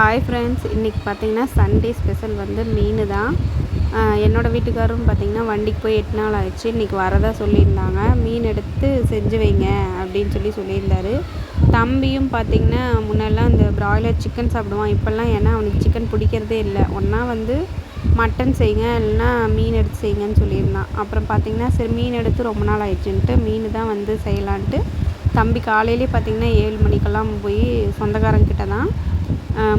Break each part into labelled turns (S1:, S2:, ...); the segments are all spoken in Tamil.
S1: ஹாய் ஃப்ரெண்ட்ஸ் இன்றைக்கி பார்த்தீங்கன்னா சண்டே ஸ்பெஷல் வந்து மீன் தான். என்னோடய வீட்டுக்காரரும் பார்த்தீங்கன்னா வண்டிக்கு போய் எட்டு நாள் ஆயிடுச்சு. இன்றைக்கி வரதா சொல்லியிருந்தாங்க. மீன் எடுத்து செஞ்சு வைங்க அப்படின்னு சொல்லி சொல்லியிருந்தாரு. தம்பியும் பார்த்தீங்கன்னா முன்னெல்லாம் இந்த ப்ராய்லர் சிக்கன் சாப்பிடுவான். இப்போல்லாம் ஏன்னா அவனுக்கு சிக்கன் பிடிக்கிறதே இல்லை. ஒன்றா வந்து மட்டன் செய்யுங்க இல்லைன்னா மீன் எடுத்து செய்யுங்கன்னு சொல்லியிருந்தான். அப்புறம் பார்த்தீங்கன்னா சரி மீன் எடுத்து ரொம்ப நாள் ஆயிடுச்சுன்ட்டு மீன் தான் வந்து செய்யலான்ட்டு தம்பி காலையிலே பார்த்தீங்கன்னா ஏழு மணிக்கெல்லாம் போய் சொந்தக்காரங்கிட்ட தான்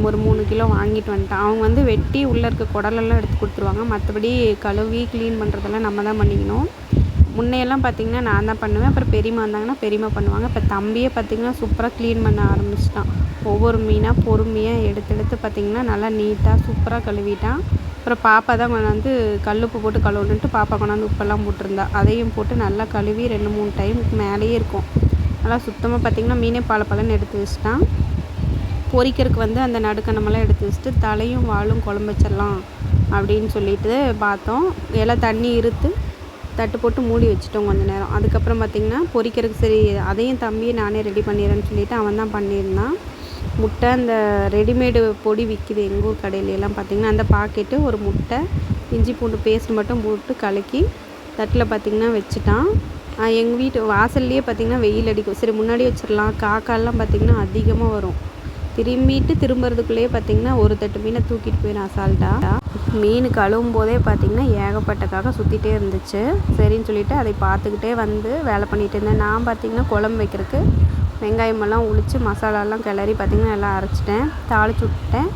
S1: ஒரு மூணு கிலோ வாங்கிட்டு வந்துட்டான். அவங்க வந்து வெட்டி உள்ளே இருக்க குடலெல்லாம் எடுத்து கொடுத்துருவாங்க. மற்றபடி கழுவி க்ளீன் பண்ணுறதெல்லாம் நம்ம தான் பண்ணிக்கணும். முன்னையெல்லாம் பார்த்திங்கன்னா நான் தான் பண்ணுவேன். அப்புறம் பெரியம்மா வந்தாங்கன்னா பெரியம்மா பண்ணுவாங்க. இப்போ தம்பியே பார்த்திங்கன்னா சூப்பராக க்ளீன் பண்ண ஆரம்பிச்சிட்டான். ஒவ்வொரு மீனாக பொறுமையாக எடுத்து எடுத்து பார்த்திங்கன்னா நல்லா நீட்டாக சூப்பராக கழுவிட்டான். அப்புறம் பாப்பா தான் கொண்டாந்து கல்லுப்பு போட்டு கழுவணுன்ட்டு பாப்பா கொண்டாந்து உப்பெல்லாம் போட்டிருந்தா. அதையும் போட்டு நல்லா கழுவி ரெண்டு மூணு டைமுக்கு மேலேயே இருக்கும். நல்லா சுத்தமாக பார்த்திங்கன்னா மீனே பல பழன்னு எடுத்து வச்சிட்டான். பொரிக்கிறதுக்கு வந்து அந்த நடுக்கணமெல்லாம் எடுத்து வச்சுட்டு தலையும் வாலும் குழம்பு வச்சிடலாம் அப்படின்னு சொல்லிட்டு பார்த்தோம். எல்லாம் தண்ணி இருத்து தட்டு போட்டு மூடி வச்சுட்டோம் கொஞ்சம் நேரம். அதுக்கப்புறம் பார்த்திங்கன்னா பொரிக்கிறதுக்கு சரி அதையும் தம்பியை நானே ரெடி பண்ணிடுறேன்னு சொல்லிவிட்டு அவன் தான் பண்ணியிருந்தான். முட்டை அந்த ரெடிமேடு பொடி விற்கிது எங்கள் ஊர் கடையிலலாம் பார்த்திங்கன்னா அந்த பாக்கெட்டு ஒரு முட்டை இஞ்சி பூண்டு பேஸ்ட் மட்டும் போட்டு கலக்கி தட்டில் பார்த்திங்கன்னா வச்சுட்டான். எங்கள் வீட்டு வாசல்லையே பார்த்திங்கன்னா வெயில் அடிக்கும். சரி முன்னாடி வச்சிடலாம். காக்காலாம் பார்த்திங்கன்னா அதிகமாக வரும். திரும்பிட்டு திரும்புறதுக்குள்ளேயே பார்த்திங்கன்னா ஒரு தட்டு மீனை தூக்கிட்டு போயிடும் அசால்ட்டாக மீன் கழுவும் போதே பார்த்திங்கன்னா ஏகப்பட்டக்காக சுற்றிட்டே இருந்துச்சு. சரின்னு சொல்லிவிட்டு அதை பார்த்துக்கிட்டே வந்து வேலை பண்ணிகிட்டு இருந்தேன். நான் பார்த்திங்கன்னா குழம்பு வைக்கிறதுக்கு வெங்காயமெல்லாம் உளித்து மசாலாலாம் கிளறி பார்த்திங்கன்னா எல்லாம் அரைச்சிட்டேன். தாளிச்சு விட்டுட்டேன்.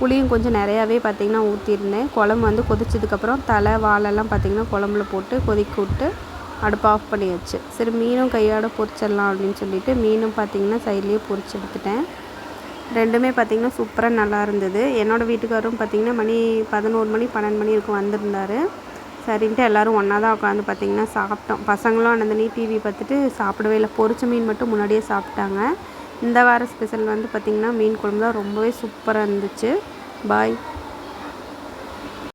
S1: புளியும் கொஞ்சம் நிறையாவே பார்த்திங்கன்னா ஊற்றிருந்தேன் குழம்பு வந்து கொதிச்சதுக்கப்புறம் தலை வாழெல்லாம் பார்த்திங்கன்னா குழம்புல போட்டு கொதிக்க விட்டு அடுப்பு ஆஃப் பண்ணியாச்சு. சரி மீனும் கையோட பொரிச்சிடலாம் அப்படின்னு சொல்லிட்டு மீனும் பார்த்திங்கன்னா சைட்லேயே பொரிச்சு எடுத்துட்டேன். ரெண்டுமே பார்த்திங்கன்னா சூப்பராக நல்லா இருந்தது. என்னோடய வீட்டுக்காரரும் பார்த்திங்கன்னா மணி பதினோரு மணி பன்னெண்டு மணி இருக்கும் வந்திருந்தார். சரின்ட்டு எல்லோரும் ஒன்றா தான் உட்காந்து பார்த்திங்கன்னா சாப்பிட்டோம். பசங்களும் அனந்தனி டிவி பார்த்துட்டு சாப்பிடவே இல்லை. பொரிச்ச மீன் மட்டும் முன்னாடியே சாப்பிட்டாங்க. இந்த வார ஸ்பெஷல் வந்து பார்த்திங்கன்னா மீன் குழம்பு தான் ரொம்பவே சூப்பராக இருந்துச்சு. பாய்